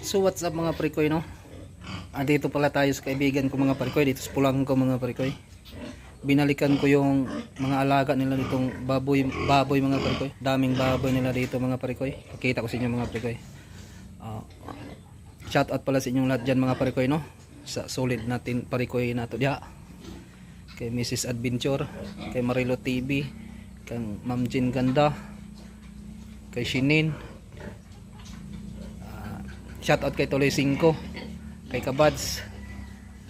So what's up mga parikoy no? Ah, dito pala tayo sa kaibigan ko mga parikoy. Dito sa pulang ko mga parikoy. Binalikan ko yung mga alaga nila ditong baboy, baboy mga parikoy. Daming baboy nila dito mga parikoy. Pakita ko sa inyo mga parikoy. Ah, shout out pala sa inyong lahat dyan mga parikoy no? Sa solid natin parikoy nato diya. Kay Mrs. Adventure, kay Marilo TV, kay Ma'am Jean Ganda, kay Shinin, Shout out kay Tuloy 5 kay Kabads.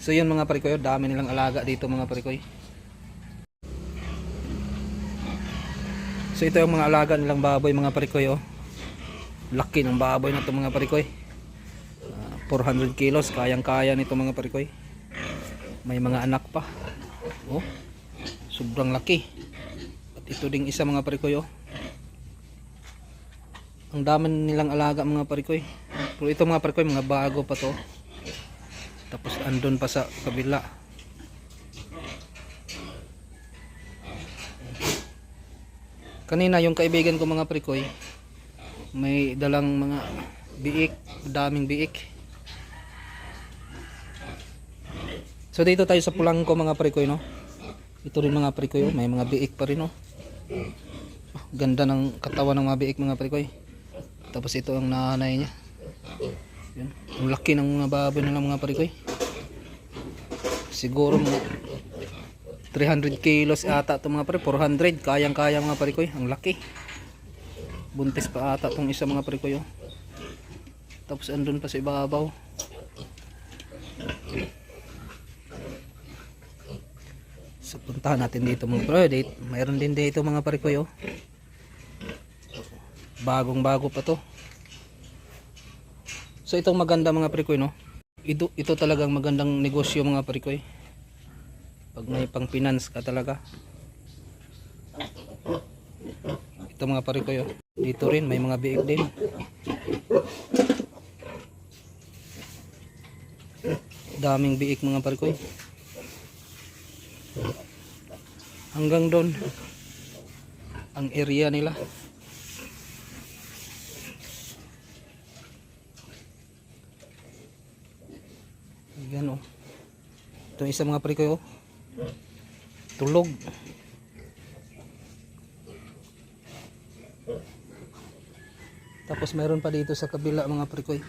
So yun mga parikoy dami nilang alaga dito mga parikoy. So ito yung mga alaga nilang baboy mga parikoy oh. laki ng baboy na to mga parikoy. Ah, 400 kilos kayang kaya nito mga parikoy. May mga anak pa. Oh sobrang laki. At ito ding isa mga parikoy oh. Ang dami nilang alaga mga parikoy pero ito mga parikoy mga bago pa to. Tapos andun pa sa kabila. Kanina yung kaibigan ko mga parikoy may dalang mga biik daming biik. So dito tayo sa pulangko mga parikoy no? Ito rin mga parikoy oh, may mga biik pa rin oh. Ganda ng katawan ng mga biik mga parikoy tapos ito ang nanay niya. Yun. Ang laki ng mga baboy nila mga parikoy. Siguro mga 300 kilos ata ito mga pare. 400. Kayang kaya mga parikoy. Ang laki. Buntis pa ata itong isa mga parikoy. Oh. Tapos andun pa sa ibabaw. So puntahan natin dito mga pare. Dito, mayroon din dito mga parikoy. Oh bagong bago pa to so itong maganda mga prikoy no? Ito, ito talagang magandang negosyo mga prikoy pag may pang finance ka talaga. Ito mga parikoy oh. dito rin may mga biig din. Daming biik mga parikoy hanggang doon ang area nila Ayan oh. Ito isa mga pre ko oh. Tulog. Tapos meron pa dito sa kabila mga pre ko.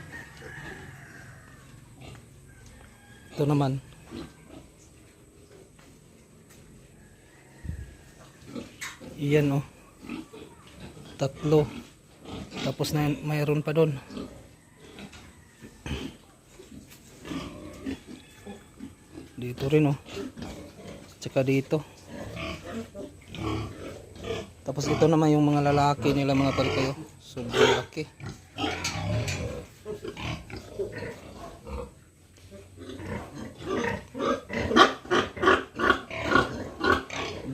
Ito naman. Iyan oh. Tatlo. Tapos na mayroon pa doon. Dito rin oh. Tsaka dito. Tapos ito naman yung mga lalaki nila mga parikayo sobrang laki.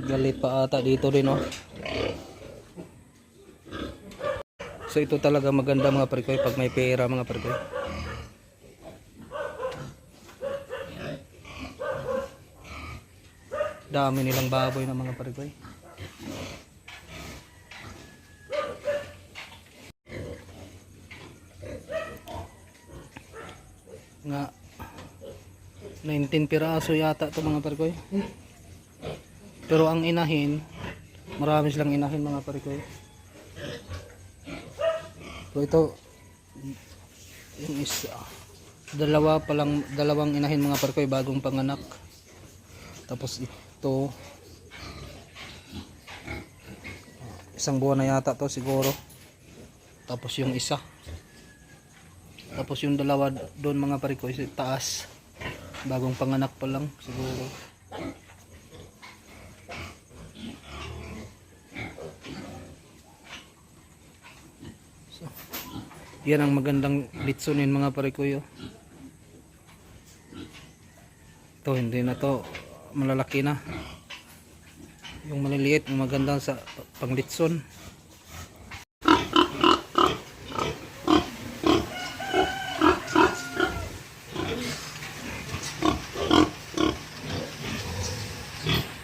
Galit pa ata dito rin oh. So ito talaga maganda mga parikoy pag may pera mga parikoy dami nilang baboy ng mga parigoy nga 19 piraso yata to mga parigoy pero ang inahin marami silang inahin mga parigoy so ito yung isa. Dalawa pa lang dalawang inahin mga parikoy bagong panganak. Tapos ito isang buwan na yata to siguro. Tapos yung isa. Tapos yung dalawa doon mga parikoy sa taas. Bagong panganak pa lang siguro. So, yan ang magandang litsunin mga parikoy oh. ito hindi na to malalaki na yung maliliit maganda sa panglitson Yeah.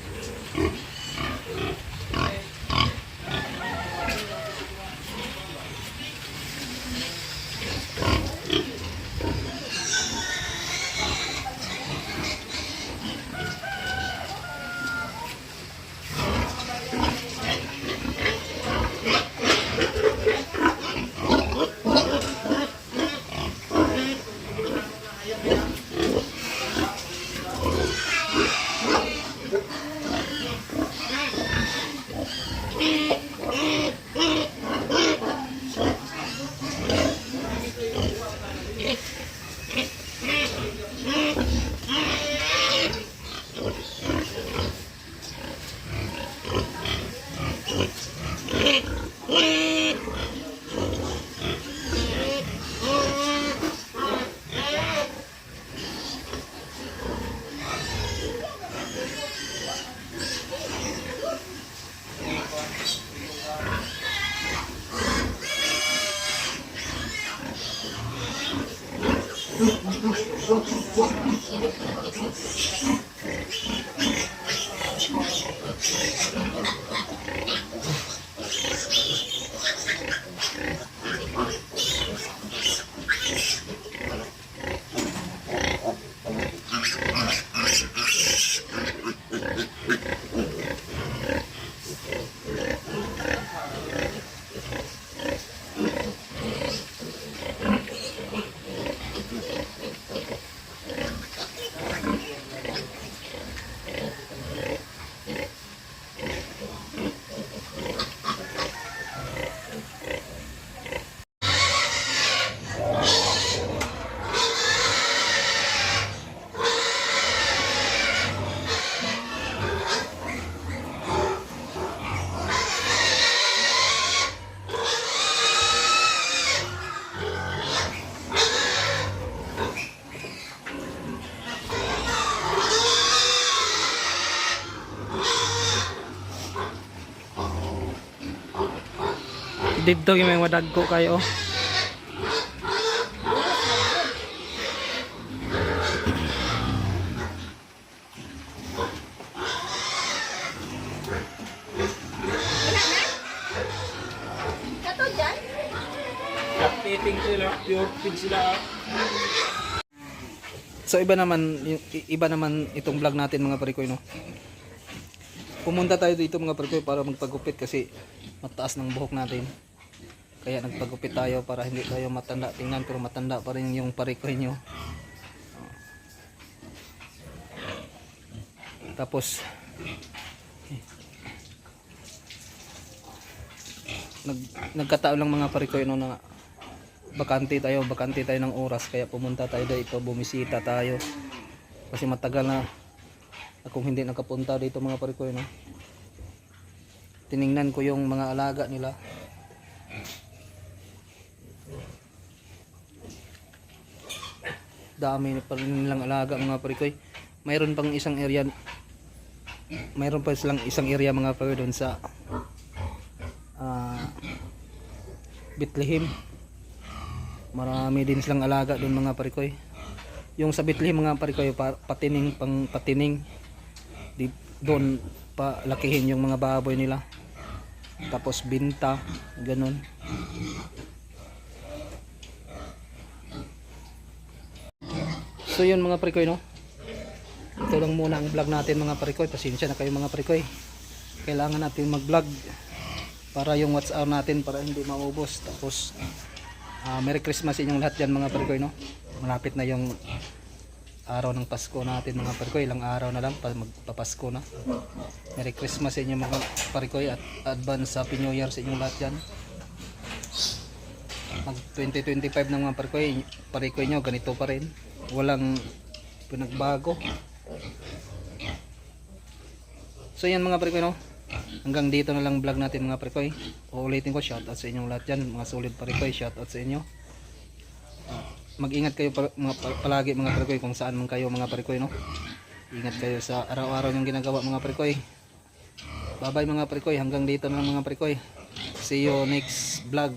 Dito yung may wadagko kayo. Sila. So iba naman iba naman itong vlog natin mga parikoy no. Pumunta tayo dito mga parikoy para magpagupit kasi mataas ng buhok natin. Kaya nagpagupit tayo para hindi tayo matanda tingnan pero matanda pa rin yung parikoy nyo. Tapos nag nagkataon lang mga parikoy no na bakante tayo, bakante tayo ng oras kaya pumunta tayo dito, bumisita tayo. Kasi matagal na akong hindi nakapunta dito mga parikoy no. Tiningnan ko yung mga alaga nila. Dami pa rin nilang alaga mga parikoy. Mayroon pang isang area mayroon pa silang isang area mga parikoy doon sa ah Bethlehem. Marami din silang alaga doon mga parikoy yung sa Bethlehem mga parikoy pa, patining pang patining di, doon pa lakihin yung mga baboy nila. Tapos binta ganun so yun mga parikoy no ito lang muna ang vlog natin mga parikoy pasensya na kayo mga parikoy kailangan natin mag vlog para yung WhatsApp natin para hindi maubos tapos Ah, Merry Christmas inyong lahat dyan mga parikoy no. Malapit na yung araw ng Pasko natin mga parikoy. Ilang araw na lang pa magpapasko na. Merry Christmas sa inyong mga parikoy at advance Happy New Year sa inyong lahat dyan. Mag 2025 ng mga parikoy, parikoy nyo ganito pa rin. Walang pinagbago. So yan mga parikoy no. Hanggang dito na lang vlog natin mga parikoy. Uulitin ko shoutout sa inyong lahat dyan. Mga solid parikoy, shoutout sa inyo. Ah, Mag-ingat kayo pa- mga, pa- palagi mga parikoy kung saan man kayo mga parikoy no. Ingat kayo sa araw-araw yung ginagawa mga parikoy. Bye bye mga parikoy. Hanggang dito na lang mga parikoy. See you next vlog.